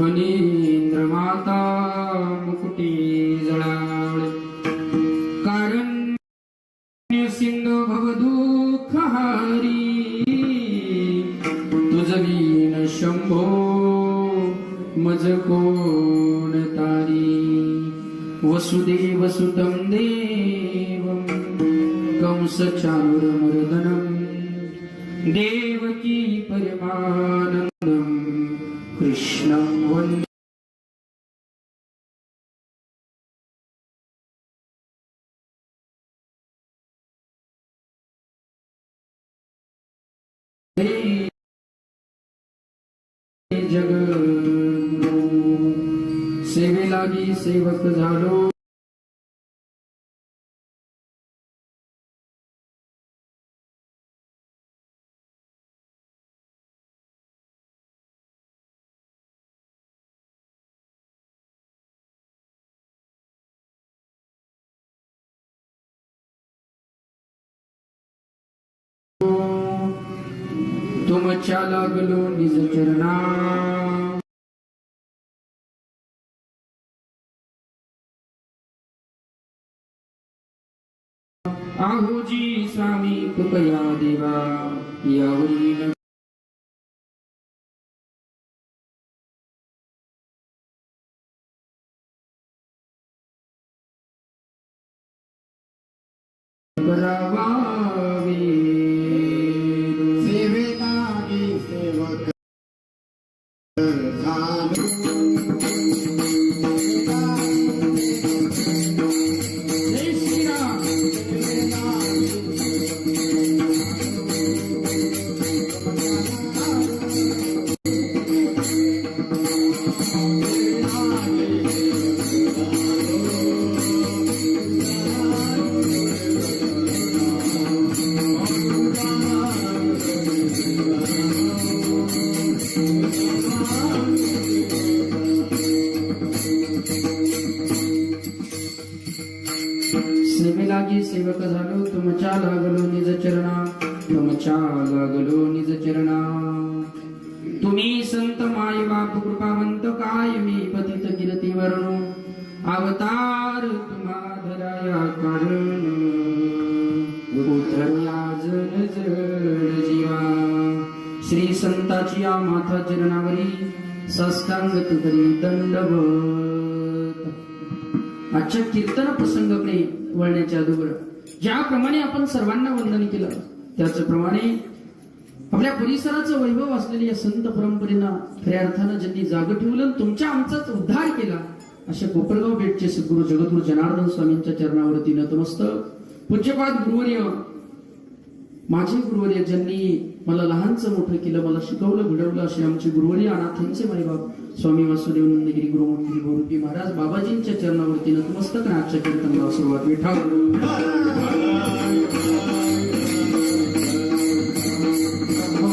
फणींद्र माता मुकुटी जळावळे कारण सिंधू भवदुःख हारी। तुझ वीण शंभो मज कोण तारी। वसुदेव सुतं देवं कंस चारुरमर्दनम् देवकी परमानन्दं कृष्णं वन्दे सेवे लागी सेवक झालो. तुमच्या लागलो निज चरणा। आहुजी स्वामी कृपया देवा यावरील करावावे झालो सेवक झालो तुमच्या लागलो निज चरणा. तुमच्या लागलो निज चरणा. तुम्ही संत माय बाप कृपावंत काय मी पतित कीर्ती वर्ण. अवतार तुम्हा धराया कारण जीवा. श्री संताची या माथा चरणावरी साष्टांग तुकरी दंडवत. आजच्या कीर्तन प्रसंगाकडे वळण्याच्या अगोदर ज्याप्रमाणे आपण सर्वांना वंदन केलं त्याचप्रमाणे आपल्या परिसराचं वैभव असलेल्या या संत परंपरेनं खऱ्या अर्थानं ज्यांनी जाग ठेवलं तुमच्या आमचाच उद्धार केला अशा कोपरगाव बेटचे सद्गुरू जगद्गुरू जनार्दन स्वामींच्या चरणावरती नतमस्त पूज्यपाद गुरुवर्य माझे गुरुवर्य ज्यांनी मला लहानचं मोठं केलं मला शिकवलं घडवलं असे आमचे गुरुवर्य अनाथांचे माईबाप स्वामी वासुदेव नंदगिरी गुरुमूर्ती गुरुजी महाराज बाबाजींच्या चरणावरती नतमस्तक आणि आजच्या कीर्तनाला सुरुवात विठाव हो.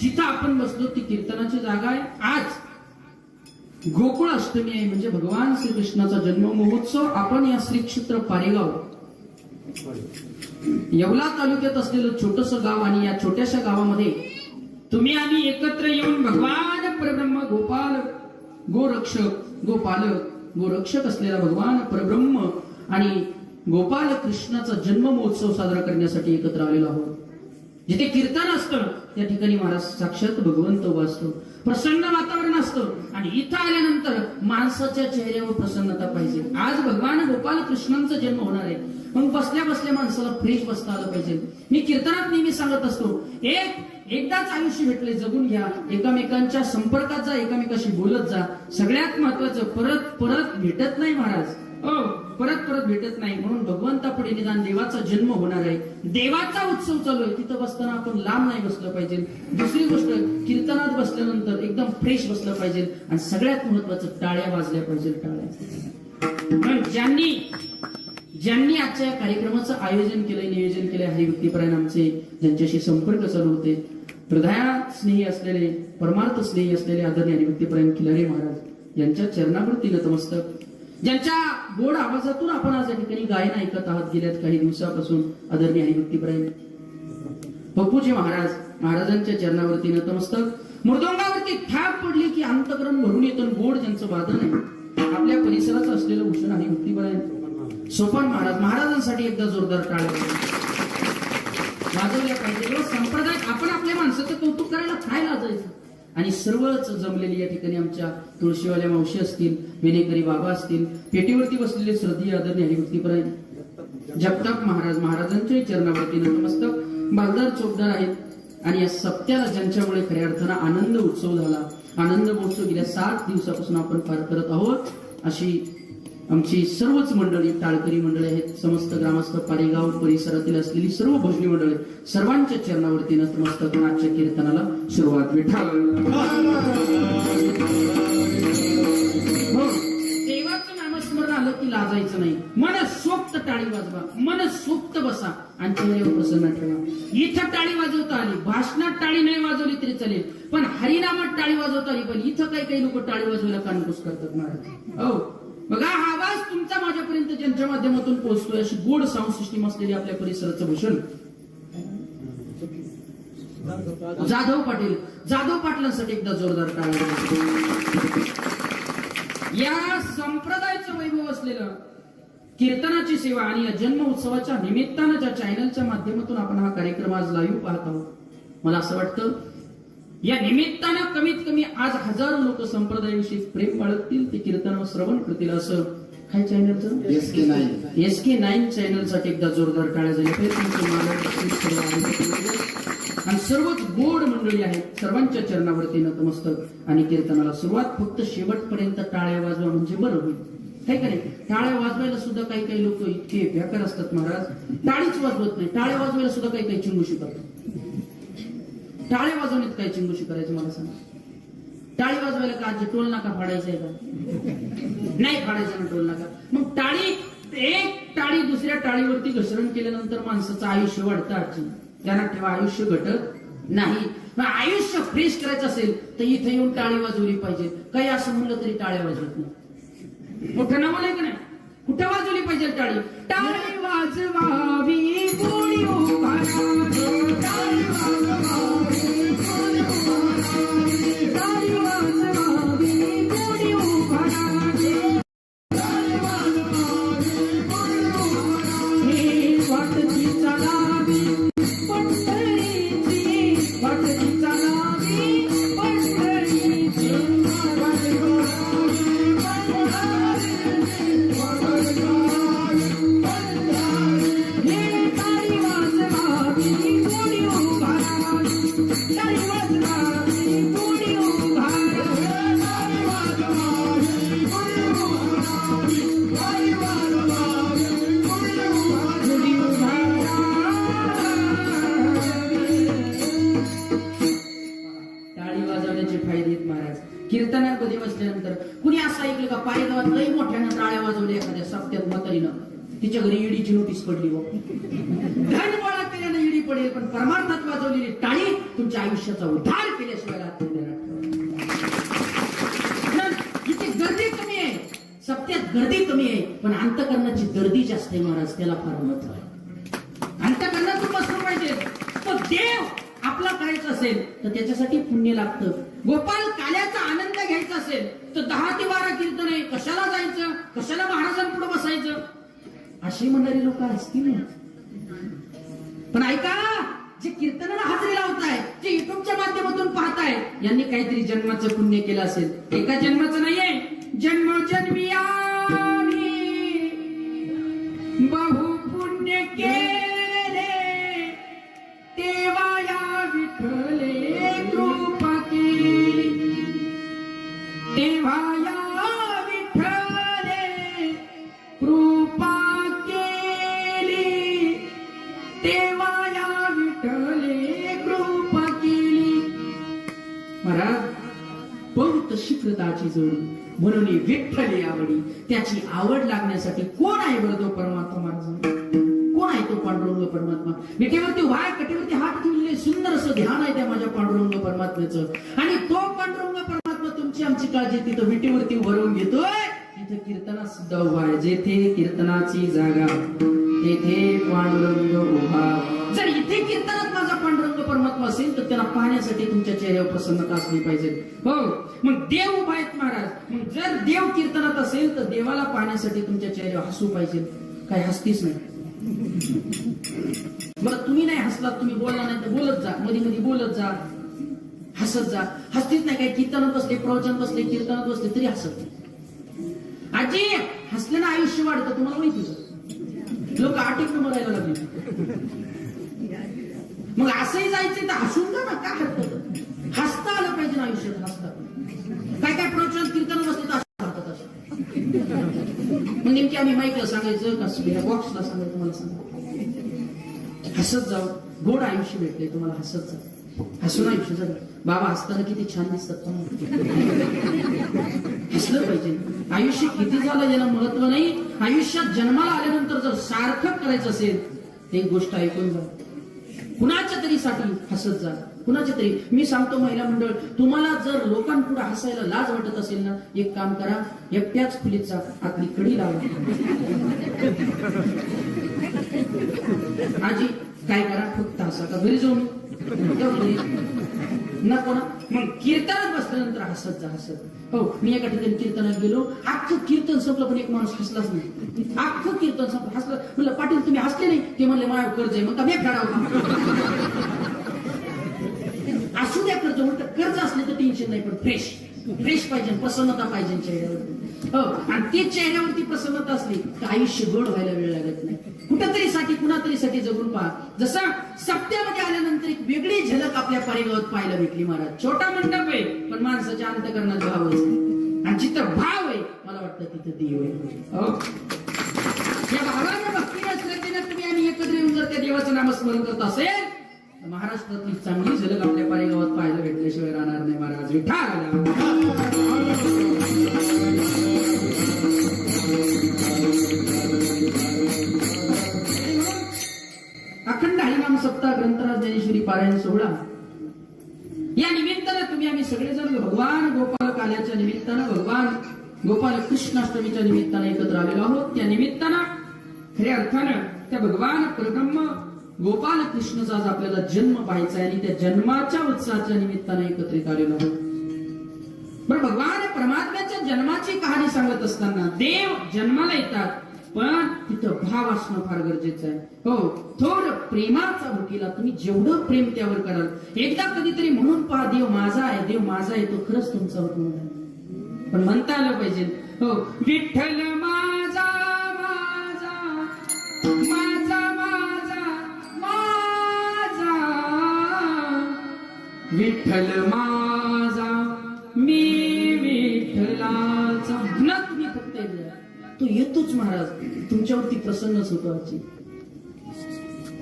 जिथं आपण बसलो ती कीर्तनाची जागा आहे. आज गोकुळ अष्टमी आहे म्हणजे भगवान श्रीकृष्णाचा जन्म महोत्सव. आपण या श्री क्षेत्र पारेगाव येवला तालुक्यात असलेलं छोटस गाव आणि या छोट्याशा गावामध्ये तुम्ही आम्ही एकत्र येऊन भगवान परब्रह्म गोपाल गोरक्षक गोपालक गोरक्षक असलेला भगवान परब्रह्म आणि गोपाल कृष्णाचा जन्म महोत्सव साजरा करण्यासाठी एकत्र आलेलो आहोत. जिथे कीर्तन असतं त्या ठिकाणी महाराज साक्षात भगवंत उभा असतो प्रसन्न वातावरण असतं. आणि इथं आल्यानंतर माणसाच्या चेहऱ्यावर प्रसन्नता पाहिजे. आज भगवान गोपाल कृष्णांचा जन्म होणार आहे. मग बसल्या बसल्या माणसाला फ्रेश बसता आलं पाहिजे. मी कीर्तनात नेहमी सांगत असतो एक एकदाच आयुष्य भेटले जगून घ्या. एकामेकांच्या संपर्कात जा एकामेकाशी बोलत जा. सगळ्यात महत्वाचं परत परत भेटत नाही महाराज. हो. परत परत भेटत नाही. म्हणून भगवंतापुढे निदान देवाचा जन्म होणार आहे. देवाचा उत्सव चालू आहे. तिथं बसताना आपण लांब नाही बसलं पाहिजे. दुसरी गोष्ट कीर्तनात बसल्यानंतर एकदम फ्रेश बसलं पाहिजे. आणि सगळ्यात महत्वाचं टाळ्या वाजल्या पाहिजे टाळ्या. पण ज्यांनी ज्यांनी आजच्या या कार्यक्रमाचं आयोजन केलंय नियोजन केलंय हरिभक्तीपरायण आमचे ज्यांच्याशी संपर्क चालू होते हृदया स्नेही असलेले परमार्थ स्नेही असलेले आदरणीय हरिभक्तीपरायण खिलारे महाराज यांच्या चरणावरती नतमस्तक. ज्यांच्या गोड आवाजातून आपण आज या ठिकाणी गायन ऐकत आहात गेल्यात काही दिवसापासून आदरणीय हरिभक्तीपरायण पप्पूजी महाराज महाराजांच्या चरणावरती नतमस्तक. मृदंगावरती थाप पडली की अंतकरण भरून येतं गोड ज्यांचं वादन आहे आपल्या परिसराचं असलेलं भूषण आहे मुक्तीबळ सोपान महाराज महाराजांसाठी एकदा जोरदार टाळ. वाजवल्या पाहिजे. संप्रदाय आपण आपल्या माणसाचं कौतुक करायला काय लाजायचं आणि सर्वच जमलेली या ठिकाणी आमच्या तुळशीवाल्या मावशी असतील विनेकरी बाबा असतील पेटीवरती बसलेले श्रद्धेय आदरणीय हरिभक्तीपर्यंत जगताप महाराज महाराजांच्या चरणावरती नतमस्तक बागदार चौकदार आहेत. आणि या सप्त्याला ज्यांच्यामुळे खऱ्या अर्थानं आनंद उत्सव झाला आनंद महोत्सव गेल्या सात दिवसापासून आपण पार करत आहोत अशी आमची सर्वच मंडळी टाळकरी मंडळी आहेत समस्त ग्रामस्थ पारेगाव परिसरातील असलेली सर्व भजनी मंडळी सर्वांच्या चरणावरती नतमस्तक आजच्या कीर्तनाला सुरुवात विठाल हो. देवाचं नामस्मरण आलं की लाजायचं नाही. मन सोक्त टाळी वाजवा मन सोक्त बसा. आणि चेहऱ्यावर प्रसन्न ठेवा. इथं टाळी वाजवता आली भाषणात टाळी नाही वाजवली तरी चालेल. पण हरिनामात टाळी वाजवता आली पण इथं काही काही लोक टाळी वाजवायला कानकुस करतात महाराज. हो. बघा हा आवाज तुमचा माझ्यापर्यंत ज्यांच्या माध्यमातून पोहोचतोय अशी गोड साऊंड सिस्टीम असलेली आपल्या परिसराचं भूषण. जाधव पाटील जाधव पाटलांसाठी एकदा जोरदार टाळ्या या संप्रदायाचं वैभव असलेलं कीर्तनाची सेवा आणि या जन्म उत्सवाच्या निमित्तानं ज्या चॅनलच्या माध्यमातून आपण हा कार्यक्रम आज लाईव्ह पाहत आहोत मला असं वाटतं या निमित्तानं कमीत कमी आज हजारो लोक संप्रदायाविषयी प्रेम बाळगतील ते कीर्तन श्रवण करतील असं काय चॅनलचं SK9. एस के नाईन चॅनलसाठी एकदा जोरदार टाळ्या झाल्या पाहिजे तुमचे मालक, तुमचे सर्व अधिकारी. आणि सर्वच गोड मंडळी आहेत. सर्वांच्या चरणावरती नतमस्तक आणि कीर्तनाला सुरुवात. फक्त शेवटपर्यंत टाळ्या वाजवा म्हणजे बरं होईल. काय का नाही? टाळ्या वाजवायला सुद्धा काही काही लोक इतके व्याकार असतात महाराज. टाळीच वाजवत नाही. टाळ्या वाजवायला सुद्धा काही काही चिंगुशी करतात टाळे वाजवण्यात काय चिंगुशी करायची मला सांगा. टाळी वाजवायला का आजी टोल नाका फाडायचा आहे का? नाही फाडायचं ना टोल नाका. मग टाळी एक टाळी दुसऱ्या टाळीवरती घसरण केल्यानंतर माणसाचं आयुष्य वाढतं आजी. त्यांना ठेवा आयुष्य घटत नाही. मग आयुष्य फ्रेश करायचं असेल तर इथे येऊन टाळी वाजवली पाहिजे. काही असं म्हणलं तरी टाळ्या वाजवत नाही. मोठं ना आहे का नाही? कुठं वाजवली पाहिजे टाळी? टाळी वाजवावी टाळी वाजवावी. केल्यानं पण परमार्थात वाजवलेली टाळी तुमच्या आयुष्याचा उद्धार केल्याशिवाय राहत गर्दी कमी आहे सत्यात गर्दी कमी आहे पण अंतकरणाची गर्दी जास्त आहे महाराज त्याला फार महत्त्व आहे. अंतकरणात बसलं पाहिजे. तो देव आपला करायचा असेल तर त्याच्यासाठी पुण्य लागतं. गोपाल काल्याचा आनंद घ्यायचा असेल तर दहा ते बारा कीर्तन आहे. कशाला जायचं? कशाला महाराजांपुढे बसायचं? अशी म्हणणारी लोक असतील ना. पण ऐका जे कीर्तनाला हजेरी लावताय जे युट्यूबच्या माध्यमातून पाहताय यांनी काहीतरी जन्माचं पुण्य केलं असेल. एका जन्माचं नाहीये जन्म जन्मिया आवडी त्याची आवड लागण्यासाठी कोण आहे बरं तो परमात्मा कोण आहे तो पांडुरंग परमात्मा? मिठीवरती वाय कटीवरती हात ठेवलेले सुंदर असं ध्यान आहे त्या माझ्या पांडुरंग परमात्म्याचं. आणि तो पांडुरंग परमात्मा तुमची आमची काळजी तिथं विटीवरती वरून घेतोय. तिथं कीर्तना सुद्धा उभा आहे. जेथे कीर्तनाची जागा तेथे पांडुरंग उभा. जर इथे कीर्तनात माझा पांडुरंग परमात्मा असेल तर त्याला पाहण्यासाठी तुमच्या चेहऱ्यावर प्रसन्नता असली पाहिजे. हो. मग देव उभा आहेत महाराज. मग जर देव कीर्तनात असेल तर देवाला पाहण्यासाठी तुमच्या चेहऱ्यावर हसू पाहिजे. काय हसतीच नाही. बरं तुम्ही नाही हसलात तुम्ही बोलला नाही तर बोलत जा. मध्ये मध्ये बोलत जा. हसत जा. हसतीच नाही काय कीर्तनात बसले प्रवचन बसले कीर्तनात बसले तरी हसत नाही आजी हसल्यानं आयुष्य वाढतं तुम्हाला माहिती लोक आटीक मरायला लागले. मग असंही जायचं तर हसून जा ना काय हरकत हसता आलं पाहिजे ना आयुष्यात हसता. काय काय प्रवचन कीर्तन बसले तर असं मग नेमकी आम्ही माईकला सांगायचं का बॉक्सला सांगायचं तुम्हाला सांगा हसत जाऊ. गोड आयुष्य भेटले तुम्हाला हसत जा. हसून आयुष्य जगा बाबा हसताना किती छान दिसतात तुम्हाला. हसलं पाहिजे. आयुष्य किती झालं याला महत्त्व नाही. आयुष्यात जन्माला आल्यानंतर जर सार्थक करायचं असेल ते एक गोष्ट ऐकून जा कुणाच्या तरी साठी हसत जा. कुणाच्या तरी. मी सांगतो महिला मंडळ तुम्हाला जर लोकांपुढे हसायला लाज वाटत असेल ना एक काम करा एकट्याच खोलीत जा आतली कडी लावा. आजी काय करा? फक्त हसा का? घरी जाऊन नको ना. मग कीर्तनात बसल्यानंतर हसत जा हसत. हो मी एका ठिकाणी कीर्तनात गेलो. अख्खं कीर्तन संपलं पण एक माणूस हसलाच नाही. अख्खं कीर्तन संपलं हसलं म्हणलं पाटील तुम्ही हसले नाही? ते म्हणले माझ्या कर्ज आहे. मग का मी असू द्या कर्ज म्हणतं कर्ज असले तर टेन्शन नाही पण फ्रेश फ्रेश पाहिजे प्रसन्नता पाहिजे चेहऱ्यावरती हो आणि ते चेहऱ्यावरती प्रसन्नता असली तर आयुष्य गोड व्हायला वेळ लागत नाही. कुठंतरी साठी कुणातरी साठी जगून पहा. जसा सप्त्यामध्ये आल्यानंतर एक वेगळी झलक आपल्या पारेगावात पाहायला भेटली महाराज. छोटा मंडप आहे पण माणसाच्या अंतकरणात भाव आहे. आणि जिथं भाव आहे मला वाटतं तिथं देव आहे. हो. या भावानं भक्तीला श्रद्धेनं तुम्ही आम्ही एकत्र येऊन जर त्या देवाचं नामस्मरण करत असेल महाराष्ट्रातली चांगली झलक आपल्या पारेगावात पाहायला भेटल्याशिवाय राहणार नाही महाराज. विठ्ठल अखंड हरिनाम सप्ताह ग्रंथराज ज्ञानेश्वरी पारायण सोहळा. या निमित्तानं तुम्ही आम्ही सगळेजण भगवान गोपाल काल्याच्या निमित्तानं भगवान गोपाल कृष्णाष्टमीच्या निमित्तानं एकत्र आलेलो आहोत. त्या निमित्तानं खऱ्या अर्थानं त्या भगवान परब्रह्म गोपाल कृष्णाचा आज आपल्याला जन्म पाहायचा आहे आणि त्या जन्माच्या उत्साहाच्या निमित्ताने एकत्रित आलेलो आहोत. पण भगवान परमात्म्याच्या जन्माची कहाणी सांगत असताना देव जन्माला येतात पण तिथं भाव असणं फार गरजेचं आहे. हो थोर प्रेमाचा भुकीला तुम्ही जेवढं प्रेम त्यावर कराल एकदा कधीतरी म्हणून पहा देव माझा आहे देव माझा आहे तो खरंच तुमचा होत पण म्हणता आलं पाहिजे. हो विठ्ठल विठ्ठल माझा मी विठ्ठलाचा. न मी फक्त तो येतोच महाराज. तुमच्यावरती प्रसन्नच होतो आजी.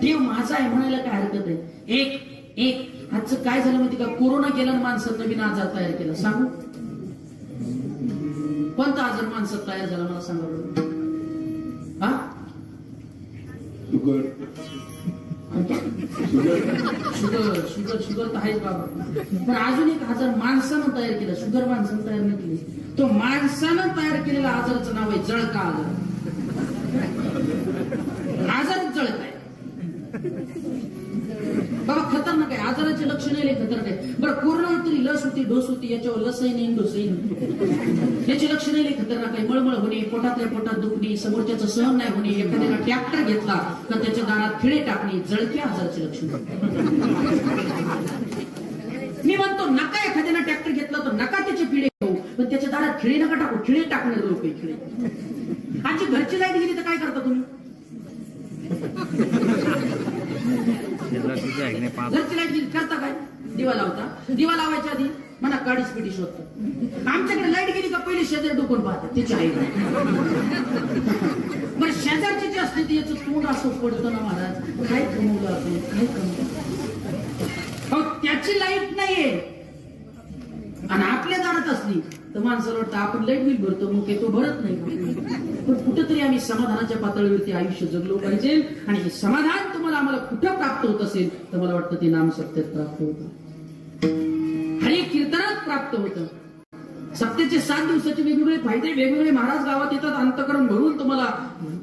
देव माझा आहे म्हणायला काय हरकत आहे? एक एक. आजचं काय झालं माहिती का? कोरोना केला माणसं नवीन आजार तयार केला. सांगू? कोणता आजार माणसात तयार झाला? मला सांगा हा? शुगर शुगर शुगर तर आहेच बाबा. पण अजून एक आजार माणसानं तयार केला शुगर माणसानं तयार नाही केली. तो माणसानं तयार केलेला आजाराचं नाव आहे जळका आजार. आजार जळक आहे आजाराचे लक्षण लय खतरनाक आहे बरं कोरोना तरी लस होती डोस होती याच्यावर लसही नाही डोसही नाही. याची लक्षण लय खतरनाक आहे मळमळ होणे पोटातल्या पोटात दुखणे समोरच्याचं सहन नाही होणे एखाद्याला ट्रॅक्टर घेतला तर त्याच्या दारात खिळे टाकणे जळक्या आजाराचे लक्षण. मी म्हणतो नका एखाद्याला ट्रॅक्टर घेतला तर नका त्याचे पिढे घेऊ. पण त्याच्या दारात खिळे नका टाकू खिळे टाकणार लोक खिळे. आजची घरची लाइट गेली तर काय करता तुम्ही? पाच लाइट गेली करता काय? दिवा लावता. दिवा लावायच्या आधी म्हणा काडी पिढी शोधतो. आमच्याकडे लाइट गेली का पहिले शेजारी डोकून पाहतात त्याची आई बरं शेजारची जी असते ती याचं तोंड असं पडतं ना महाराज काय कमवलं आपण? काय कमवलं? त्याची लाइट नाहीये. आणि आपल्या दारात असली. तर माणसाला वाटतं आपण लाइट बिल भरतो मग ते तो भरत नाही. पण कुठंतरी आम्ही समाधानाच्या पातळीवरती आयुष्य जगलो पाहिजे आणि हे समाधान तुम्हाला आम्हाला कुठं प्राप्त होत असेल तर मला वाटतं ते नाम सत्यात प्राप्त होतं. हरी कीर्तनात प्राप्त होतं. सप्तेचे सात दिवसाचे वेगवेगळे फायदे वेगवेगळे महाराज गावात येतात अंतकरण भरून तुम्हाला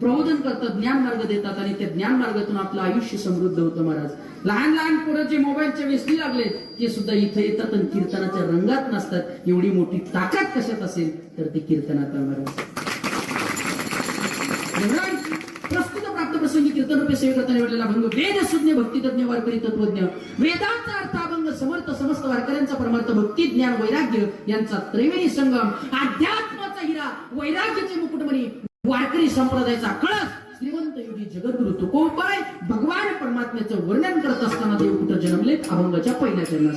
प्रबोधन करतात ज्ञान मार्ग देतात आणि त्या ज्ञान मार्गातून आपलं आयुष्य समृद्ध होतं महाराज. लहान लहान पोरं जे मोबाईलच्या व्यसनी लागले ते सुद्धा इथं येतात आणि कीर्तनाच्या रंगात नसतात एवढी मोठी ताकद कशात असेल तर ते कीर्तनात महाराज. प्रस्तुत प्राप्त प्रसंगी कीर्तन रूपे सेवे करताना निवडलेला भंग वेद सुज्ञ भक्ती तज्ञ वारकरी तत्वज्ञ. वेदांचा अर्थ अर्थाभंग समर्थ समस्त वारकऱ्यांचा परमार्थ भक्ती ज्ञान वैराग्य यांचा त्रिवेणी संगम. अध्यात्माचा हिरा वैराग्याचे मुकुटमणी वारकरी संप्रदायाचा कळस. श्रीमंत योगी जगद्गुरु तुकोबाय भगवान परमात्म्याचं वर्णन करत असताना देव कुठं जन्मले अभंगाच्या पहिल्या चरणात